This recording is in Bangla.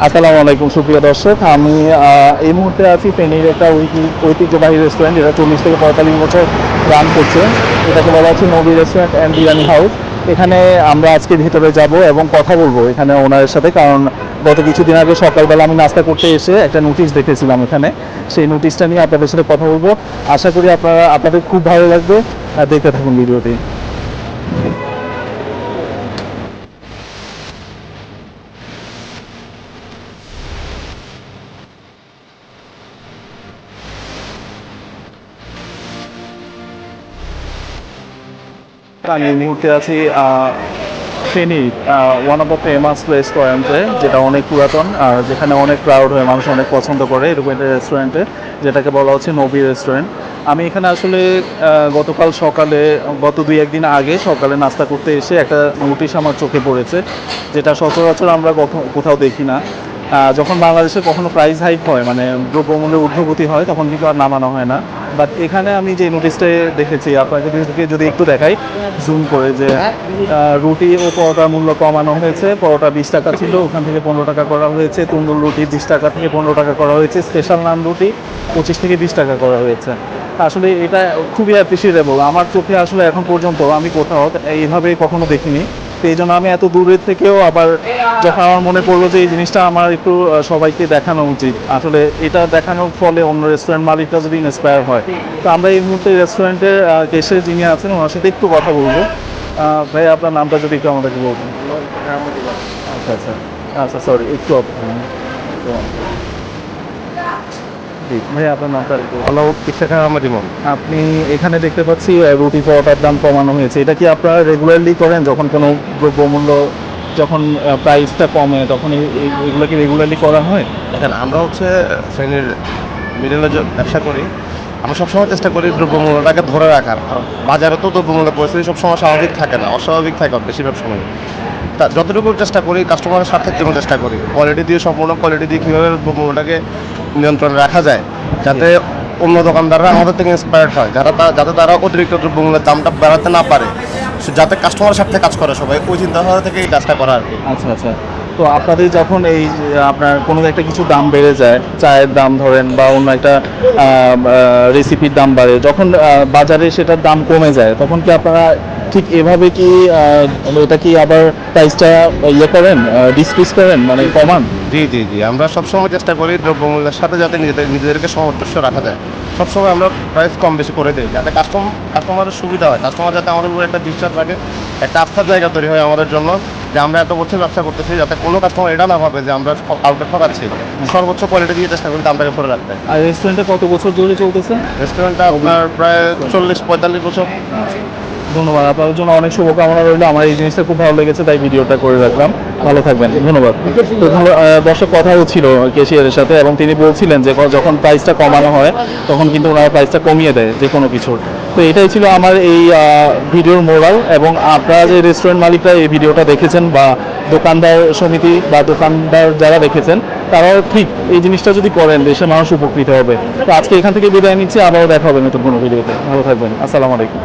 আসসালামু আলাইকুম, সুপ্রিয় দর্শক। আমি এই মুহূর্তে আছি ফেনীর একটা ঐতি- ঐতিহ্যবাহী রেস্টুরেন্ট যেটা চল্লিশ থেকে পঁয়তাল্লিশ বছর রান করছে। এটাকে বলা হচ্ছে নবী রেস্টুরেন্ট অ্যান্ড বিরিয়ানি হাউস এখানে আমরা আজকে ভিতরে যাব এবং কথা বলব এখানে ওনারের সাথে, কারণ গত কিছুদিন আগে সকালবেলা আমি নাস্তা করতে এসে একটা নোটিশ দেখেছিলাম এখানে। সেই নোটিশটা নিয়ে আপনাদের সাথে কথা বলব। আশা করি আপনারা, আপনাদের খুব ভালো লাগবে। আর দেখতে থাকুন ভিডিওটি। আমি এই মুহূর্তে আছি Feni one of the famous রেস্টুরেন্টে যেটা অনেক পুরাতন আর যেখানে অনেক ক্রাউড হয় মানুষ অনেক পছন্দ করে, এরকম একটা রেস্টুরেন্টে যেটাকে বলা হচ্ছে নবী রেস্টুরেন্ট আমি এখানে আসলে গতকাল সকালে, গত দুই একদিন আগে সকালে নাস্তা করতে এসে একটা নোটিশ আমার চোখে পড়েছে, যেটা সচরাচর আমরা কোথাও দেখি না। যখন বাংলাদেশে কখনো প্রাইস হাইক হয় মানে দ্রব্যমূল্যের ঊর্ধ্বগতি হয়, তখন কিন্তু আর নামানো হয় না। বাট এখানে আমি যে নোটিশটা দেখেছি আপনাকে যদি- একটু দেখাই জুম করে যে রুটি ও পরোটার মূল্য কমানো হয়েছে। পরোটা বিশ টাকা ছিল, ওখান থেকে পনেরো টাকা করা হয়েছে। তুন্দুর রুটি বিশ টাকা থেকে পনেরো টাকা করা হয়েছে। স্পেশাল নান রুটি পঁচিশ থেকে বিশ টাকা করা হয়েছে। আসলে এটা খুবই অ্যাপ্রিসিয়েটেবল আমার চোখে আসলে এখন পর্যন্ত আমি কোথাও এইভাবে কখনো দেখিনি। এই জন্য আমি এত দূরের থেকেও আবার যখন আমার মনে পড়ল যে এই জিনিসটা আমার একটু সবাইকে দেখানো উচিত। আসলে এটা দেখানোর ফলে অন্য রেস্টুরেন্ট মালিকটা যদি ইন্সপায়ার হয়। তো আমরা এই মুহূর্তে রেস্টুরেন্টের কেসে যিনি আছেন, ওনার সাথে একটু কথা বলব। ভাই, আপনার নামটা যদি একটু আমাদেরকে বলবেন। আচ্ছা আচ্ছা। আচ্ছা সরি একটু জি, ভাই আপনার নামটা হ্যালো ইফতেখার আহমদ ইমন আপনি এখানে দেখতে পাচ্ছি রুটি পরোটার দাম কমানো হয়েছে। এটা কি আপনারা রেগুলারলি করেন যখন কোনো দ্রব্যমূল্য যখন প্রাইসটা কমে তখন এগুলো কি রেগুলারলি করা হয়? দেখেন আমরা হচ্ছে শ্রেণির মিডিলে ব্যবসা করি আমরা সবসময় চেষ্টা করি দ্রব্যমূল্যটাকে ধরে রাখার। বাজারে তো দ্রব্যমূল্য পরিস্থিতি সবসময় স্বাভাবিক থাকে না, অস্বাভাবিক থাকে বেশিরভাগ সময়। তা যতটুকু চেষ্টা করি কাস্টমারের স্বার্থের জন্য চেষ্টা করি কোয়ালিটি দিয়ে, সম্পূর্ণ কোয়ালিটি দিয়ে কীভাবে দ্রব্যমূল্যটাকে নিয়ন্ত্রণে রাখা যায়, যাতে অন্য দোকানদাররা আমাদের থেকে ইন্সপায়ার্ড হয়, যারা যাতে তারা অতিরিক্ত দ্রব্যমূল্যের দামটা বাড়াতে না পারে। যাতে কাস্টমারের স্বার্থে কাজ করে সবাই, ওই চিন্তাধারা থেকে এই কাজটা করা আর কি। আচ্ছা আচ্ছা। তো আপনাদের যখন এই আপনার কোনো একটা কিছু দাম বেড়ে যায় চায়ের দাম ধরেন বা অন্য একটা রেসিপির দাম বাড়ে যখন বাজারে সেটার দাম কমে যায় তখন কি আপনারা ঠিক এভাবে কি আহ, এটা কি আবার প্রাইসটা ইয়ে করেন ডিসপিস করেন মানে কমান? জি জি জি আমরা সবসময় চেষ্টা করি দ্রব্যমূল্যের সাথে যাতে নিজেদের নিজেদেরকে সামঞ্জস্য রাখা যায়। সবসময় আমরা প্রাইস কম বেশি করে দিই যাতে কাস্টমার কাস্টমারের সুবিধা হয় কাস্টমার যাতে আমাদের উপরে একটা বিশ্বাস রাখে একটা আস্থার জায়গা তৈরি হয় আমাদের জন্য। যে আমরা এত বছর ব্যবসা করতেছি যাতে কোনো কাস্টমার এটা না ভাবে যে আমরা কাউকে ঠকাচ্ছি সর্বোচ্চ কোয়ালিটি দিয়ে চেষ্টা করি দামটাকে ধরে রাখতে। আর রেস্টুরেন্টটা কত বছর ধরে চলতেছে? রেস্টুরেন্টটা আপনার প্রায় চল্লিশ পঁয়তাল্লিশ বছর। ধন্যবাদ। আপনাদের জন্য অনেক শুভকামনা রইল। আমার এই জিনিসটা খুব ভালো লেগেছে, তাই ভিডিওটা করে রাখলাম। ভালো থাকবেন। ধন্যবাদ। তো দর্শক কথা হচ্ছিল কেশিয়ারের সাথে এবং তিনি বলছিলেন যে, যখন প্রাইসটা কমানো হয়, তখন কিন্তু ওনারা প্রাইসটা কমিয়ে দেয় যে কোনো কিছুর। তো এটাই ছিল আমার এই ভিডিওর মোরাল এবং আপনারা যে রেস্টুরেন্ট মালিকরা এই ভিডিওটা দেখেছেন বা দোকানদার সমিতি বা দোকানদার যারা দেখেছেন, তারাও ঠিক এই জিনিসটা যদি করেন, দেশের মানুষ উপকৃত হবে। তো আজকে এখান থেকে বিদায় নিচ্ছি। আবারও দেখা হবে নতুন কোনো ভিডিওতে। ভালো থাকবেন। আসসালামু আলাইকুম।